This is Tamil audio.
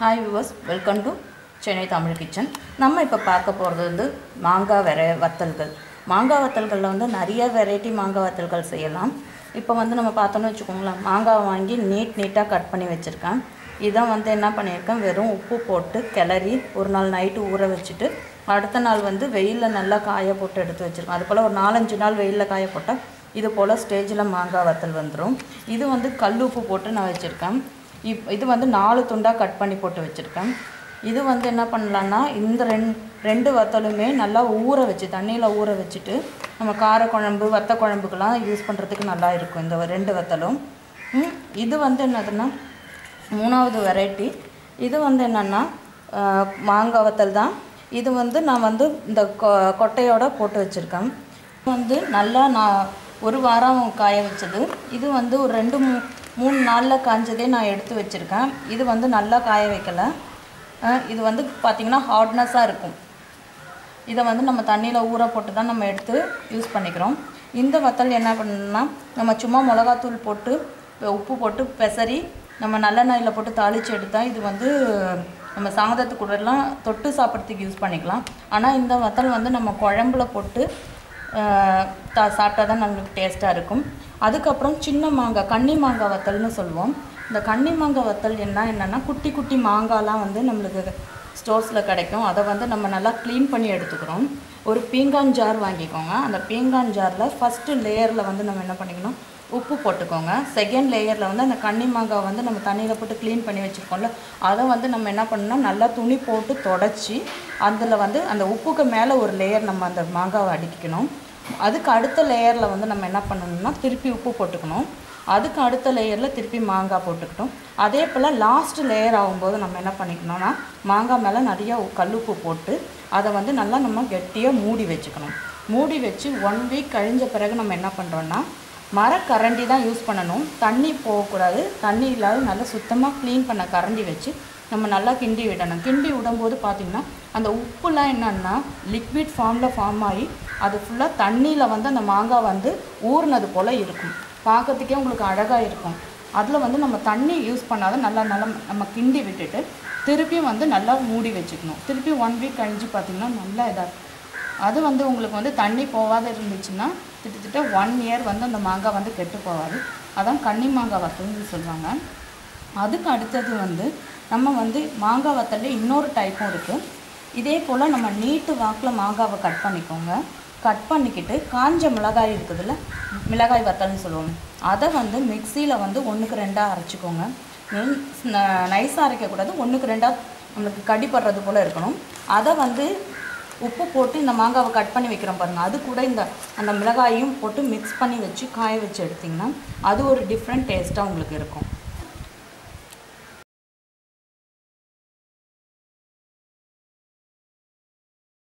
Hi viewers welcome to Chennai Tamil kitchen நம்ம இப்போ பார்க்க போகிறது வந்து மாங்காய் வெர வத்தல்கள். மாங்காய் வத்தல்களில் வந்து நிறைய வெரைட்டி மாங்காய் வத்தல்கள் செய்யலாம். இப்போ வந்து நம்ம பார்த்தோன்னு வச்சுக்கோங்களேன் மாங்காய் வாங்கி நீட் நீட்டாக கட் பண்ணி வச்சுருக்கேன். இதான் வந்து என்ன பண்ணியிருக்கேன் வெறும் உப்பு போட்டு கிளறி ஒரு நாள் நைட்டு ஊற வச்சுட்டு அடுத்த நாள் வந்து வெயிலில் நல்லா காய போட்டு எடுத்து வச்சுருக்கேன். அது போல் ஒரு நாலஞ்சு நாள் வெயிலில் காய போட்டால் இது போல் ஸ்டேஜில் மாங்காய் வத்தல் வந்துடும் இது வந்து கல் உப்பு போட்டு நான் வச்சுருக்கேன். இப் இது வந்து நாலு துண்டாக கட் பண்ணி போட்டு வச்சுருக்கேன். இது வந்து என்ன பண்ணலான்னா இந்த ரெண் ரெண்டு வத்தலுமே நல்லா ஊற வச்சு தண்ணியில் ஊற வச்சுட்டு நம்ம காரக்குழம்பு வத்த குழம்புக்கெல்லாம் யூஸ் பண்ணுறதுக்கு நல்லா இருக்கும் இந்த ரெண்டு வத்தலும். இது வந்து என்னதுன்னா மூணாவது வெரைட்டி. இது வந்து என்னென்னா மாங்காய் வத்தல் தான். இது வந்து நான் வந்து இந்த கொ கொட்டையோட போட்டு வச்சுருக்கேன். வந்து நல்லா நான் ஒரு வாரம் காய வச்சது. இது வந்து ஒரு ரெண்டு மூ மூணு நாளில் காஞ்சதே நான் எடுத்து வச்சுருக்கேன். இது வந்து நல்லா காய வைக்கலை. இது வந்து பார்த்திங்கன்னா ஹார்ட்னஸாக இருக்கும். இதை வந்து நம்ம தண்ணியில் ஊற போட்டு தான் நம்ம எடுத்து யூஸ் பண்ணிக்கிறோம். இந்த வத்தல் என்ன பண்ணணும்னா நம்ம சும்மா மிளகாத்தூள் போட்டு உப்பு போட்டு பெசரி நம்ம நல்லெண்ணெயில் போட்டு தாளித்து எடுத்தால் இது வந்து நம்ம சாதத்துக்கு கூடலாம் தொட்டு சாப்பிட்றதுக்கு யூஸ் பண்ணிக்கலாம். ஆனால் இந்த வத்தல் வந்து நம்ம குழம்புல போட்டு சாப்பிட்டா தான் நம்மளுக்கு டேஸ்ட்டாக இருக்கும். அதுக்கப்புறம் சின்ன மாங்காய் கன்னி மாங்காய் வத்தல்னு சொல்லுவோம். இந்த கன்னி மாங்காய் வத்தல் என்ன என்னென்னா குட்டி குட்டி மாங்காய்லாம் வந்து நம்மளுக்கு ஸ்டோர்ஸில் கிடைக்கும். அதை வந்து நம்ம நல்லா க்ளீன் பண்ணி எடுத்துக்கிறோம். ஒரு பீங்கான் ஜார் வாங்கிக்கோங்க. அந்த பீங்கான் ஜாரில் ஃபஸ்ட்டு லேயரில் வந்து நம்ம என்ன பண்ணிக்கணும்? உப்பு போட்டுக்கோங்க. செகண்ட் லேயரில் வந்து அந்த கன்னி மாங்காய் வந்து நம்ம தண்ணியில் போட்டு க்ளீன் பண்ணி வச்சுருக்கோம்ல அதை வந்து நம்ம என்ன பண்ணணும் நல்லா துணி போட்டு தொடச்சி அதில் வந்து அந்த உப்புக்கு மேலே ஒரு லேயர் நம்ம அந்த மாங்காவை அடிக்கணும். அதுக்கு அடுத்த லேயரில் வந்து நம்ம என்ன பண்ணணும்னா திருப்பி உப்பு போட்டுக்கணும். அதுக்கு அடுத்த லேயரில் திருப்பி மாங்காய் போட்டுக்கிட்டோம். அதே போல் லாஸ்ட் லேயர் ஆகும்போது நம்ம என்ன பண்ணிக்கணும்னா மாங்காய் மேலே நிறையா கல் கல்லுப்பு போட்டு அதை வந்து நல்லா நம்ம கெட்டியாக மூடி வச்சுக்கணும். மூடி வச்சு ஒன் வீக் கழிஞ்ச பிறகு நம்ம என்ன பண்ணுறோன்னா மரக்கரண்டி தான் யூஸ் பண்ணணும். தண்ணி போகக்கூடாது தண்ணி இல்லாத நல்லா சுத்தமாக க்ளீன் பண்ண கரண்டி வச்சு நம்ம நல்லா கிண்டி விடணும். கிண்டி விடும்போது பார்த்திங்கன்னா அந்த உப்புலாம் என்னன்னா லிக்விட் ஃபார்மில் ஃபார்ம் ஆகி அது ஃபுல்லாக தண்ணியில் வந்து அந்த மாங்காய் வந்து ஊறினது போல் இருக்கும். பார்க்கறதுக்கே உங்களுக்கு அழகாக இருக்கும். அதில் வந்து நம்ம தண்ணி யூஸ் பண்ணாத நல்லா நல்லா நம்ம கிண்டி விட்டுட்டு திருப்பியும் வந்து நல்லா மூடி வச்சுக்கணும். திருப்பி ஒன் வீக் கழிஞ்சு பார்த்திங்கன்னா நல்லா இதாக அது வந்து உங்களுக்கு வந்து தண்ணி போகாத இருந்துச்சுன்னா கிட்டத்தட்ட ஒன் இயர் வந்து அந்த மாங்காய் வந்து கெட்டு போகாது. அதான் கன்னி மாங்காய் வத்தல்னு சொல்லுவாங்க. அதுக்கு அடுத்தது வந்து நம்ம வந்து மாங்காய் வத்தல்ல இன்னொரு டைப்பும் இருக்குது இதே போல் நம்ம நீட்டு வாக்கில் மாங்காவை கட் பண்ணிக்கோங்க. கட் பண்ணிக்கிட்டு காஞ்ச மிளகாய் இருக்குதுல்ல மிளகாய் வத்தல்னு சொல்லுவோம். அதை வந்து மிக்சியில் வந்து ஒன்றுக்கு ரெண்டாக அரைச்சிக்கோங்க. நைஸாக அரைக்கக்கூடாது. ஒன்றுக்கு ரெண்டாக நம்மளுக்கு கடிப்படுறது போல் இருக்கணும். அதை வந்து உப்பு போட்டு இந்த மாங்காவை கட் பண்ணி வைக்கிறோம் பாருங்கள் அது கூட இந்த அந்த மிளகாயும் போட்டு மிக்ஸ் பண்ணி வச்சு காய வச்சு எடுத்திங்கன்னா அது ஒரு டிஃப்ரெண்ட் டேஸ்ட்டாக உங்களுக்கு இருக்கும்.